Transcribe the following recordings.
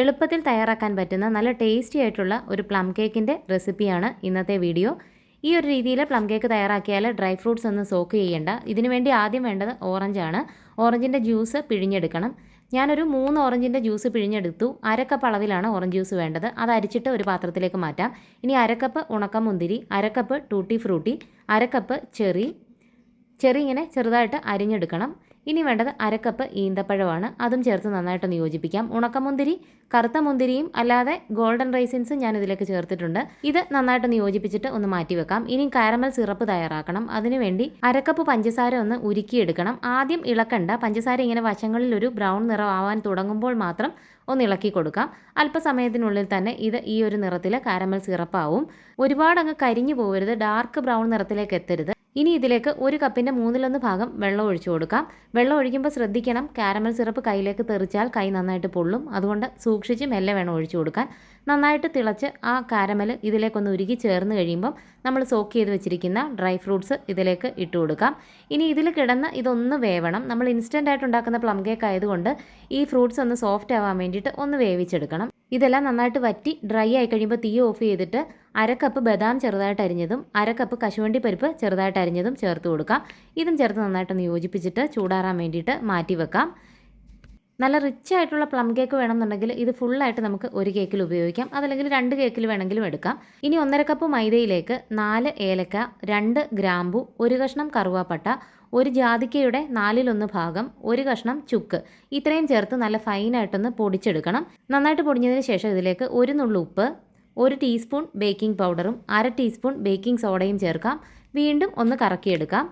എളുപ്പത്തിൽ തയ്യാറാക്കാൻ പറ്റുന്ന നല്ല ടേസ്റ്റി ആയിട്ടുള്ള ഒരു പ്ലം കേക്കിന്റെ റെസിപ്പിയാണ് ഇന്നത്തെ വീഡിയോ ഈ ഒരു രീതിയിൽ പ്ലം കേക്ക് തയ്യാറാക്കിയാൽ ഡ്രൈ ഫ്രൂട്ട്സ് ഒന്നും സോക്ക് ചെയ്യേണ്ട. ഇതിനു വേണ്ടി ആദ്യം വേണ്ടത് ഓറഞ്ചാണ് ഓറഞ്ചിന്റെ ജ്യൂസ് പിഴിഞ്ഞെടുക്കണം. ഞാനൊരു മൂന്ന് ഓറഞ്ചിന്റെ ജ്യൂസ് പിഴിഞ്ഞെടുത്തു. അരക്കപ്പ് അളവിലാണ് ഓറഞ്ച് ജ്യൂസ് വേണ്ടത്. അത് അരിച്ചിട്ട് ഒരു പാത്രത്തിലേക്ക് മാറ്റാം. ഇനി അരക്കപ്പ് ഉണക്കമുന്തിരി അരക്കപ്പ് ടൂട്ടി ഫ്രൂട്ടി അരക്കപ്പ് ചെറി. ചെറി ഇങ്ങനെ ചെറുതായിട്ട് അരിഞ്ഞെടുക്കണം. ഇനി വേണ്ടത് അരക്കപ്പ് ഈന്തപ്പഴമാണ്. അതും ചേർത്ത് നന്നായിട്ടൊന്ന് യോജിപ്പിക്കാം. ഉണക്കമുന്തിരി കറുത്ത മുന്തിരിയും അല്ലാതെ ഗോൾഡൻ റൈസിൻസും ഞാൻ ഇതിലേക്ക് ചേർത്തിട്ടുണ്ട്. ഇത് നന്നായിട്ടൊന്ന് യോജിപ്പിച്ചിട്ട് ഒന്ന് മാറ്റി വെക്കാം ഇനി കാരമൽ സിറപ്പ് തയ്യാറാക്കണം. അതിനുവേണ്ടി അരക്കപ്പ് പഞ്ചസാര ഒന്ന് ഉരുക്കിയെടുക്കണം. ആദ്യം ഇളക്കണ്ട. പഞ്ചസാര ഇങ്ങനെ വശങ്ങളിൽ ഒരു ബ്രൗൺ നിറം ആവാൻ തുടങ്ങുമ്പോൾ മാത്രം ഒന്ന് ഇളക്കി കൊടുക്കാം. അല്പസമയത്തിനുള്ളിൽ തന്നെ ഇത് ഈ ഒരു നിറത്തിൽ കാരമൽ സിറപ്പാവും. ഒരുപാട് അങ്ങ് കരിഞ്ഞു പോകരുത് ഡാർക്ക് ബ്രൗൺ നിറത്തിലേക്ക് എത്തരുത്. ഇനി ഇതിലേക്ക് ഒരു കപ്പിന്റെ മൂന്നിലൊന്ന് ഭാഗം വെള്ളം ഒഴിച്ചു കൊടുക്കാം. വെള്ളം ഒഴിക്കുമ്പോൾ ശ്രദ്ധിക്കണം കാരമൽ സിറപ്പ് കയ്യിലേക്ക് തെറിച്ചാൽ കൈ നന്നായിട്ട് പൊള്ളും. അതുകൊണ്ട് സൂക്ഷിച്ച് മെല്ലെ വേണം ഒഴിച്ചു കൊടുക്കാൻ. നന്നായിട്ട് തിളച്ച് ആ കാരമൽ ഇതിലേക്കൊന്ന് ഉരുകി ചേർന്ന് കഴിയുമ്പം നമ്മൾ സോക്ക് ചെയ്ത് വെച്ചിരിക്കുന്ന ഡ്രൈ ഫ്രൂട്ട്സ് ഇതിലേക്ക് ഇട്ട് കൊടുക്കാം. ഇനി ഇതിൽ കിടന്ന് ഇതൊന്ന് വേവണം. നമ്മൾ ഇൻസ്റ്റന്റ് ആയിട്ട് ഉണ്ടാക്കുന്ന പ്ലം കേക്ക് ആയതുകൊണ്ട് ഈ ഫ്രൂട്ട്സ് ഒന്ന് സോഫ്റ്റ് ആവാൻ വേണ്ടിയിട്ട് ഒന്ന് വേവിച്ചെടുക്കണം. ഇതെല്ലാം നന്നായിട്ട് വറ്റി ഡ്രൈ ആയി കഴിയുമ്പോൾ തീ ഓഫ് ചെയ്തിട്ട് അരക്കപ്പ് ബദാം ചെറുതായിട്ട് അരിഞ്ഞതും അരക്കപ്പ് കശുവണ്ടി പരിപ്പ് ചെറുതായിട്ട് അരിഞ്ഞതും ചേർത്ത് കൊടുക്കാം. ഇതും ചേർത്ത് നന്നായിട്ടൊന്ന് യോജിപ്പിച്ചിട്ട് ചൂടാറാൻ വേണ്ടിയിട്ട് മാറ്റി വെക്കാം. നല്ല റിച്ച് ആയിട്ടുള്ള പ്ലം കേക്ക് വേണമെന്നുണ്ടെങ്കിൽ ഇത് ഫുള്ളായിട്ട് നമുക്ക് ഒരു കേക്കിൽ ഉപയോഗിക്കാം. അതല്ലെങ്കിൽ രണ്ട് കേക്കിൽ വേണമെങ്കിലും എടുക്കാം. ഇനി ഒന്നര കപ്പ് മൈദയിലേക്ക് നാല് ഏലക്ക രണ്ട് ഗ്രാമ്പു ഒരു കഷ്ണം കറുവാപ്പട്ട ഒരു ജാതിക്കയുടെ നാലിലൊന്ന് ഭാഗം ഒരു കഷ്ണം ചുക്ക്. ഇത്രയും ചേർത്ത് നല്ല ഫൈനായിട്ടൊന്ന് പൊടിച്ചെടുക്കണം. നന്നായിട്ട് പൊടിഞ്ഞതിന് ശേഷം ഇതിലേക്ക് ഒരു നുള്ളു ഉപ്പ് ഒരു ടീസ്പൂൺ ബേക്കിംഗ് പൗഡറും അര ടീസ്പൂൺ ബേക്കിംഗ് സോഡയും ചേർക്കാം. വീണ്ടും ഒന്ന് കറക്കിയെടുക്കാം.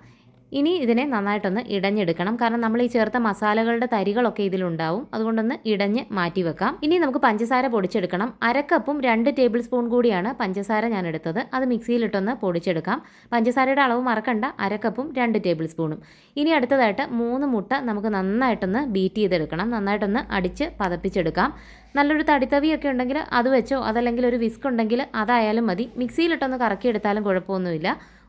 ഇനി ഇതിനെ നന്നായിട്ടൊന്ന് ഇടഞ്ഞെടുക്കണം. കാരണം നമ്മൾ ഈ ചേർത്ത മസാലകളുടെ തരികളൊക്കെ ഇതിലുണ്ടാവും. അതുകൊണ്ടൊന്ന് ഇടഞ്ഞ് മാറ്റി വെക്കാം. ഇനി നമുക്ക് പഞ്ചസാര പൊടിച്ചെടുക്കണം. അരക്കപ്പും രണ്ട് ടേബിൾ സ്പൂൺ കൂടിയാണ് പഞ്ചസാര ഞാൻ എടുത്തത് അത് മിക്സിയിലിട്ടൊന്ന് പൊടിച്ചെടുക്കാം. പഞ്ചസാരയുടെ അളവ് മറക്കണ്ട. അരക്കപ്പും രണ്ട് ടേബിൾ സ്പൂണും. ഇനി അടുത്തതായിട്ട് മൂന്ന് മുട്ട നമുക്ക് നന്നായിട്ടൊന്ന് ബീറ്റ് ചെയ്തെടുക്കണം. നന്നായിട്ടൊന്ന് അടിച്ച് പതപ്പിച്ചെടുക്കാം. നല്ലൊരു തടിത്തവിയൊക്കെ ഉണ്ടെങ്കിൽ അത് വെച്ചോ അതല്ലെങ്കിൽ ഒരു വിസ്ക് ഉണ്ടെങ്കിൽ അതായാലും മതി. മിക്സിയിലിട്ടൊന്ന് കറക്കിയെടുത്താലും കുഴപ്പമൊന്നുമില്ല.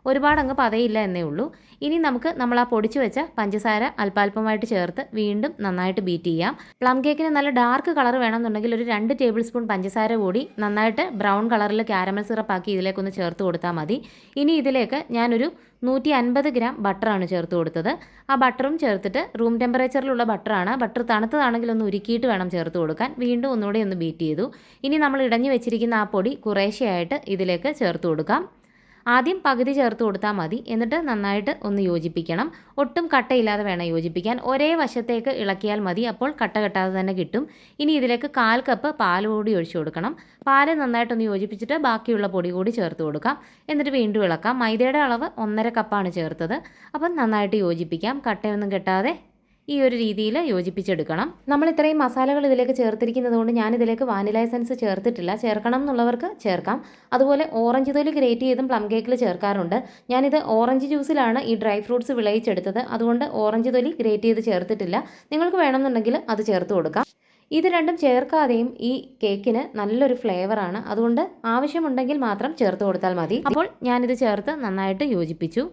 ഒരുപാട് അങ്ങ് പതയില്ല എന്നേ ഉള്ളൂ. ഇനി നമുക്ക് നമ്മൾ ആ പൊടിച്ചു വെച്ച പഞ്ചസാര അല്പാൽപമായിട്ട് ചേർത്ത് വീണ്ടും നന്നായിട്ട് ബീറ്റ് ചെയ്യാം. പ്ലം കേക്കിന് നല്ല ഡാർക്ക് കളർ വേണമെന്നുണ്ടെങ്കിൽ ഒരു രണ്ട് ടേബിൾ സ്പൂൺ പഞ്ചസാര കൂടി നന്നായിട്ട് ബ്രൗൺ കളറിൽ ക്യാരമൽ സിറപ്പാക്കി ഇതിലേക്കൊന്ന് ചേർത്ത് കൊടുത്താൽ മതി. ഇനി ഇതിലേക്ക് ഞാനൊരു നൂറ്റി അൻപത് ഗ്രാം ബട്ടറാണ് ചേർത്ത് കൊടുത്തത്. ആ ബട്ടറും ചേർത്തിട്ട് റൂം ടെമ്പറേച്ചറിലുള്ള ബട്ടറാണ് ബട്ടർ തണുത്തതാണെങ്കിൽ ഒന്ന് ഉരുക്കിയിട്ട് വേണം ചേർത്ത് കൊടുക്കാൻ. വീണ്ടും ഒന്നുകൂടി ഒന്ന് ബീറ്റ് ചെയ്തു. ഇനി നമ്മൾ ഇടഞ്ഞു വെച്ചിരിക്കുന്ന ആ പൊടി കുറേശ്ശെയായിട്ട് ഇതിലേക്ക് ചേർത്ത് കൊടുക്കാം. ആദ്യം പകുതി ചേർത്ത് കൊടുത്താൽ മതി. എന്നിട്ട് നന്നായിട്ട് ഒന്ന് യോജിപ്പിക്കണം. ഒട്ടും കട്ടയില്ലാതെ വേണം യോജിപ്പിക്കാൻ. ഒരേ വശത്തേക്ക് ഇളക്കിയാൽ മതി. അപ്പോൾ കട്ട കെട്ടാതെ തന്നെ കിട്ടും. ഇനി ഇതിലേക്ക് കാൽ കപ്പ് പാൽ കൂടി ഒഴിച്ചു കൊടുക്കണം. പാൽ നന്നായിട്ടൊന്ന് യോജിപ്പിച്ചിട്ട് ബാക്കിയുള്ള പൊടി കൂടി ചേർത്ത് കൊടുക്കാം. എന്നിട്ട് വീണ്ടും ഇളക്കാം. മൈദയുടെ അളവ് ഒന്നര കപ്പാണ് ചേർത്തത്. അപ്പം നന്നായിട്ട് യോജിപ്പിക്കാം. കട്ടയൊന്നും കെട്ടാതെ ഈ ഒരു രീതിയിൽ യോജിപ്പിച്ചെടുക്കണം. നമ്മൾ ഇത്രയും മസാലകൾ ഇതിലേക്ക് ചേർത്തിരിക്കുന്നത് കൊണ്ട് ഞാൻ ഇതിലേക്ക് വാനില എസൻസ് ചേർത്തിട്ടില്ല. ചേർക്കണം എന്നുള്ളവർക്ക് ചേർക്കാം. അതുപോലെ ഓറഞ്ച് തൊലി ഗ്രേറ്റ് ചെയ്തും പ്ലം കേക്കിൽ ചേർക്കാറുണ്ട്. ഞാനിത് ഓറഞ്ച് ജ്യൂസിലാണ് ഈ ഡ്രൈ ഫ്രൂട്ട്സ് വിളയിച്ചെടുത്തത്. അതുകൊണ്ട് ഓറഞ്ച് തൊലി ഗ്രേറ്റ് ചെയ്ത് ചേർത്തിട്ടില്ല. നിങ്ങൾക്ക് വേണമെന്നുണ്ടെങ്കിൽ അത് ചേർത്ത് കൊടുക്കാം. ഇത് രണ്ടും ചേർക്കാതെയും ഈ കേക്കിന് നല്ലൊരു ഫ്ലേവറാണ് അതുകൊണ്ട് ആവശ്യമുണ്ടെങ്കിൽ മാത്രം ചേർത്ത് കൊടുത്താൽ മതി. അപ്പോൾ ഞാനിത് ചേർത്ത് നന്നായിട്ട് യോജിപ്പിച്ചു.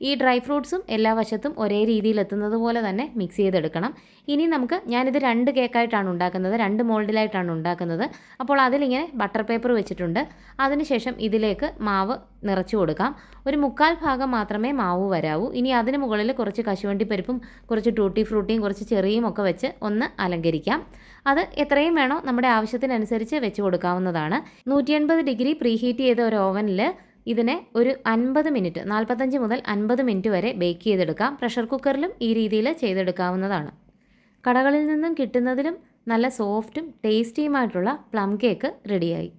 ഈ ഡ്രൈ ഫ്രൂട്ട്സും എല്ലാ വശത്തും ഒരേ രീതിയിൽ എത്തുന്നത് പോലെ തന്നെ മിക്സ് ചെയ്തെടുക്കണം. ഇനി നമുക്ക് ഞാനിത് രണ്ട് കേക്കായിട്ടാണ് ഉണ്ടാക്കുന്നത് രണ്ട് മോൾഡിലായിട്ടാണ് ഉണ്ടാക്കുന്നത്. അപ്പോൾ അതിലിങ്ങനെ ബട്ടർ പേപ്പർ വെച്ചിട്ടുണ്ട്. അതിനുശേഷം ഇതിലേക്ക് മാവ് നിറച്ചു കൊടുക്കാം. ഒരു മുക്കാൽ ഭാഗം മാത്രമേ മാവ് വരാവൂ. ഇനി അതിന് മുകളിൽ കുറച്ച് കശുവണ്ടി പരിപ്പും കുറച്ച് ടൂട്ടി ഫ്രൂട്ടിയും കുറച്ച് ചെറിയും ഒക്കെ വെച്ച് ഒന്ന് അലങ്കരിക്കാം. അത് എത്രയും വേണോ നമ്മുടെ ആവശ്യത്തിനനുസരിച്ച് വെച്ച് കൊടുക്കാവുന്നതാണ്. നൂറ്റി ഡിഗ്രി പ്രീഹീറ്റ് ചെയ്ത ഒരു ഓവനിൽ ഇതിനെ ഒരു അൻപത് മിനിറ്റ് നാൽപ്പത്തഞ്ച് മുതൽ അൻപത് മിനിറ്റ് വരെ ബേക്ക് ചെയ്തെടുക്കാം. പ്രഷർ കുക്കറിലും ഈ രീതിയിൽ ചെയ്തെടുക്കാവുന്നതാണ്. കടകളിൽ നിന്നും കിട്ടുന്നതിലും നല്ല സോഫ്റ്റും ടേസ്റ്റിയുമായിട്ടുള്ള പ്ലം കേക്ക് റെഡിയായി.